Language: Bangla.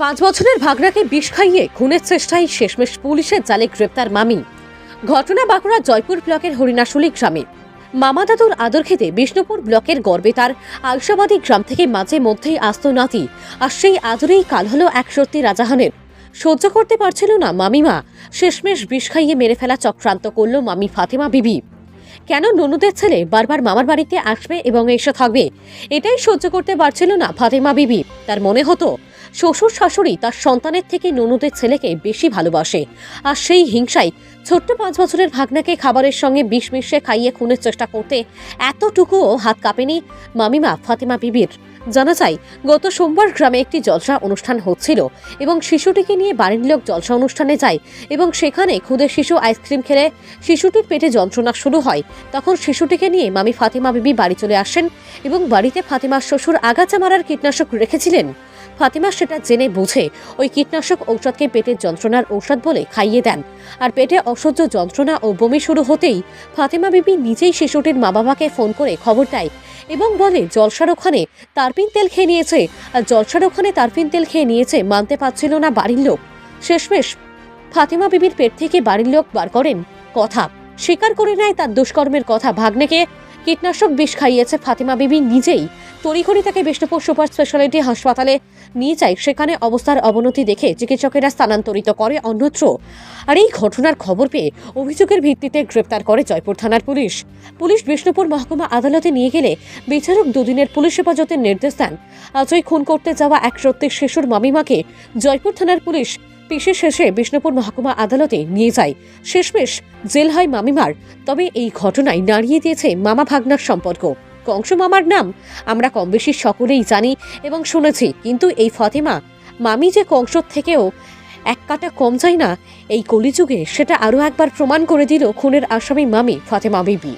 পাঁচ বছরের ভাগনাকে বিষ খাইয়ে খুনের চেষ্টায় শেষমেশ পুলিশের জালে গ্রেপ্তার মামি। ঘটনা বাঁকুড়া জয়পুর ব্লকের হরিণাশুলি গ্রামে। মামা দাদুর আদর খেতে বিষ্ণুপুর ব্লকের গর্বে তার আলসাবাদী গ্রাম থেকে মাঝে মধ্যেই আসতো নাতি, আর সেই আদরেই কাল হলো এক সত্যি রাজাহানের। সহ্য করতে পারছিল না মামিমা। শেষমেশ বিষ খাইয়ে মেরে ফেলা চক্রান্ত করল মামি ফাতেমা বিবি। কেন ননুদের ছেলে বারবার মামার বাড়িতে আসবে এবং এসে থাকবে? এটাই সহ্য করতে পারছিল না ফাতেমা বিবি। তার মনে হতো শ্বশুর শাশুড়ি তার সন্তানের থেকে ননুদের ছেলেকে বেশি ভালোবাসে। আর সেই হিংসায় ছোট্ট পাঁচ বছরের ভাগনাকে খাবারের সঙ্গে বিষ মিশিয়ে খাইয়ে খুনের চেষ্টা করতে এতটুকুও হাত কাঁপেনি মামিমা ফাতেমা বিবির। জানা যায়, গত সোমবার গ্রামে একটি জলসা অনুষ্ঠান হচ্ছিল এবং শিশুটিকে নিয়ে বাড়ির লোক জলসা অনুষ্ঠানে যায় এবং সেখানে খুদে শিশু আইসক্রিম খেলে শিশুটির পেটে যন্ত্রণা শুরু হয়। তখন শিশুটিকে নিয়ে মামি ফাতেমা বিবি বাড়ি চলে আসেন এবং বাড়িতে ফাতেমার শ্বশুর আগাছা মারার কীটনাশক রেখেছিলেন। ফাতেমা সেটা জেনে বুঝে ওই কীটনাশক ঔষধকে পেটের যন্ত্রণার ঔষধ বলে খাইয়ে দেন। আর পেটে অসহ্য যন্ত্রণা ও বমি শুরু হতেই ফাতিমা বিবি নিজেই শিশুটির মা বাবাকে ফোন করে খবর দেয় এবং বলে জলসার ওখানে তারপিন তেল খেয়ে নিয়েছে। আর জলসার ওখানে তারপিন তেল খেয়ে নিয়েছে মানতে পারছিল না বাড়ির লোক। শেষমেশ ফাতিমা বিবির পেট থেকে বাড়ির লোক বার করেন। কথা স্বীকার করে নেয় তার দুষ্কর্মের কথা ভাগ্নেকে কীটনাশক বিষ খাইয়েছে ফাতিমা বিবি নিজেই। তড়িঘড়ি তাকে বিষ্ণুপুর সুপার স্পেশালিটি হাসপাতালে নিয়ে যায়। সেখানে অবস্থার অবনতি দেখে চিকিৎসকেরা স্থানান্তরিত করে অন্যত্র। আর এই ঘটনার খবর পেয়ে অভিযোগের ভিত্তিতে গ্রেপ্তার করে জয়পুর থানার পুলিশ। পুলিশ বিষ্ণুপুর মহকুমা আদালতে নিয়ে গেলে বিচারক দুদিনের পুলিশ হেফাজতের নির্দেশ দেন। আজই খুন করতে যাওয়া এক সত্যি শিশুর মামিমাকে জয়পুর থানার পুলিশ পিসে শেষে বিষ্ণুপুর মহকুমা আদালতে নিয়ে যায়। শেষমেশ জেল হয় মামিমার, তবে এই ঘটনায় নাড়িয়ে দিয়েছে মামা ভাগনার সম্পর্ক। কংস মামার নাম আমরা কম বেশি সকলেই জানি এবং শুনেছি, কিন্তু এই ফতেমা, মামি যে কংসর থেকেও এক কাটা কম যায় না, এই কলিযুগে সেটা আরও একবার প্রমাণ করে দিল খুনের আসামি মামি, ফাতেমা বিবি।